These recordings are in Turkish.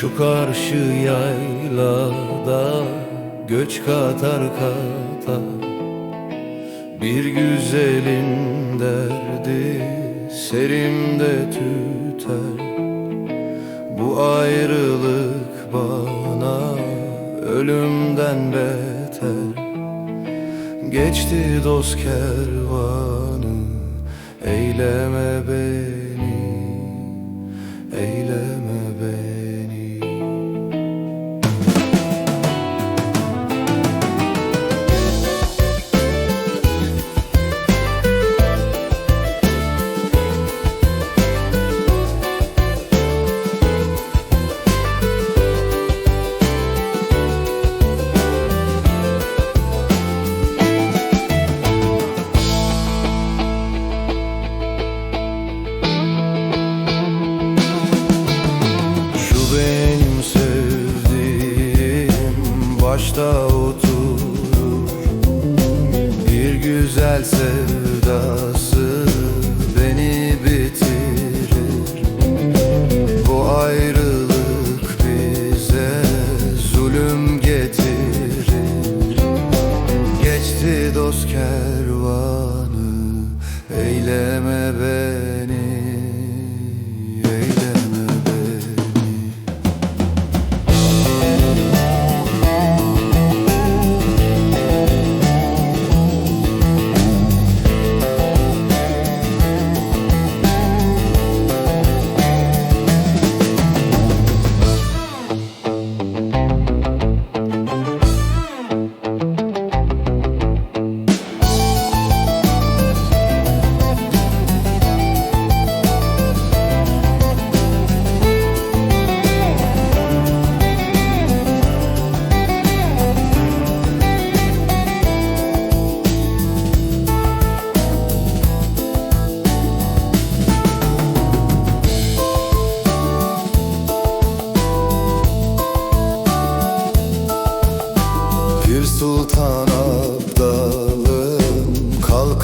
Şu karşı yaylada göç katar katar. Bir güzelin derdi serimde tüter. Bu ayrılık bana ölümden beter. Geçti dost kervanı Eyleme beni benim sevdiğim başta oturur Bir güzel sevdası beni bitirir. Bu ayrılık bize zulüm getirir. Geçti dost kervanı Eyleme beni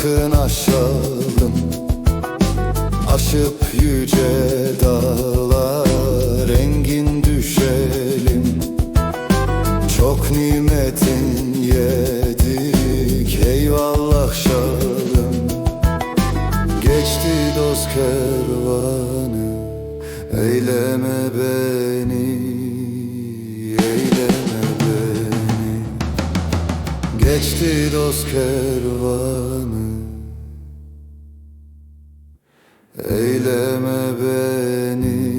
Kalkın aşalım Aşıp yüce dağlar Engin düşelim. Çok nimetin yedik Eyvallah şalım Geçti dost kervanı Eyleme beni Geçti dost kervanı. Eyleme beni